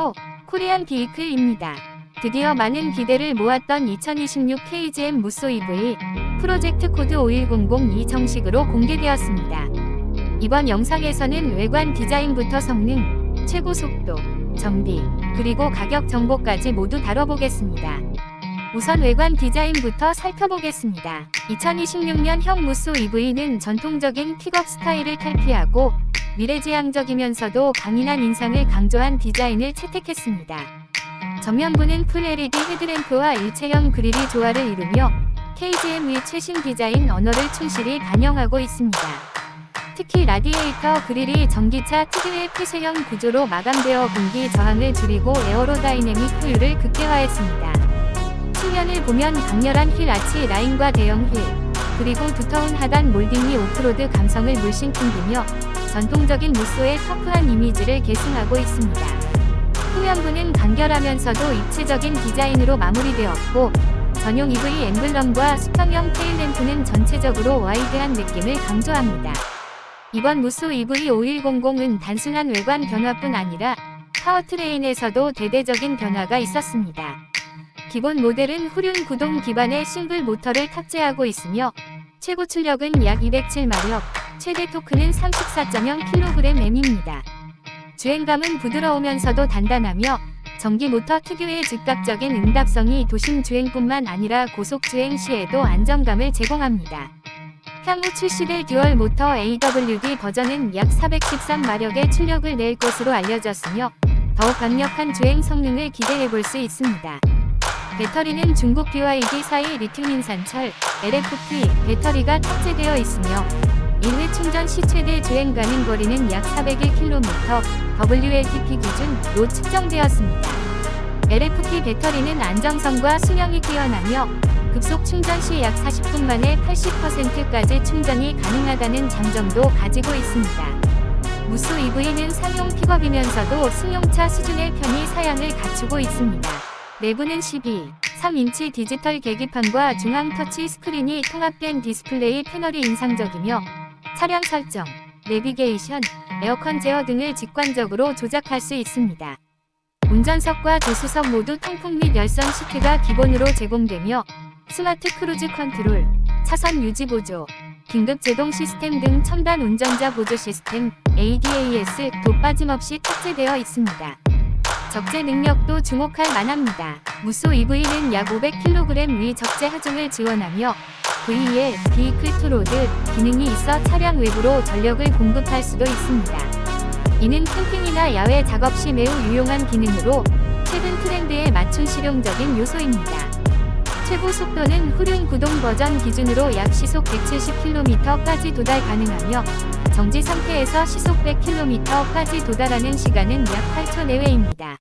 안녕하세요. 코리안 비이클입니다. 드디어 많은 기대를 모았던 2026 KGM 무쏘 EV 프로젝트 코드 51002 정식으로 공개되었습니다. 이번 영상에서는 외관 디자인부터 성능, 최고 속도, 정비, 그리고 가격 정보까지 모두 다뤄보겠습니다. 우선 외관 디자인부터 살펴보겠습니다. 2026년형 무쏘 EV는 전통적인 픽업 스타일을 탈피하고 미래지향적이면서도 강인한 인상을 강조한 디자인을 채택했습니다. 전면부는 풀 LED 헤드램프와 일체형 그릴이 조화를 이루며 KGM의 최신 디자인 언어를 충실히 반영하고 있습니다. 특히 라디에이터 그릴이 전기차 특유의 폐쇄형 구조로 마감되어 공기 저항을 줄이고 에어로다이내믹 효율을 극대화했습니다. 측면을 보면 강렬한 휠 아치 라인과 대형 휠, 그리고 두터운 하단 몰딩이 오프로드 감성을 물씬 풍기며 전통적인 무쏘의 터프한 이미지를 계승하고 있습니다. 후면부는 간결하면서도 입체적인 디자인으로 마무리되었고 전용 EV 엠블럼과 수평형 테일램프는 전체적으로 와이드한 느낌을 강조합니다. 이번 무쏘 EV5100은 단순한 외관 변화뿐 아니라 파워트레인에서도 대대적인 변화가 있었습니다. 기본 모델은 후륜 구동 기반의 싱글 모터를 탑재하고 있으며 최고 출력은 약 207마력, 최대 토크는 34.0kgm입니다. 주행감은 부드러우면서도 단단하며 전기 모터 특유의 즉각적인 응답성이 도심 주행뿐만 아니라 고속 주행 시에도 안정감을 제공합니다. 향후 출시될 듀얼 모터 AWD 버전은 약 413마력의 출력을 낼 것으로 알려졌으며 더욱 강력한 주행 성능을 기대해 볼 수 있습니다. 배터리는 중국 BYD 사이 리튬 인산철 LFP 배터리가 탑재되어 있으며 1회 충전 시 최대 주행 가능 거리는 약 401km WLTP 기준로 측정되었습니다. LFP 배터리는 안정성과 수명이 뛰어나며 급속 충전 시 약 40분 만에 80%까지 충전이 가능하다는 장점도 가지고 있습니다. 무쏘 EV는 상용 픽업이면서도 승용차 수준의 편의 사양을 갖추고 있습니다. 내부는 12, 3인치 디지털 계기판과 중앙 터치 스크린이 통합된 디스플레이 패널이 인상적이며 차량 설정, 내비게이션, 에어컨 제어 등을 직관적으로 조작할 수 있습니다. 운전석과 조수석 모두 통풍 및 열선 시트가 기본으로 제공되며 스마트 크루즈 컨트롤, 차선 유지 보조, 긴급 제동 시스템 등 첨단 운전자 보조 시스템 ADAS도 빠짐없이 탑재되어 있습니다. 적재 능력도 주목할 만합니다. 무쏘 EV는 약 500kg 위 적재 하중을 지원하며 VEL, 비이클 트로드 기능이 있어 차량 외부로 전력을 공급할 수도 있습니다. 이는 캠핑이나 야외 작업 시 매우 유용한 기능으로 최근 트렌드에 맞춘 실용적인 요소입니다. 최고 속도는 후륜 구동 버전 기준으로 약 시속 170km까지 도달 가능하며 정지 상태에서 시속 100km까지 도달하는 시간은 약 8초 내외입니다.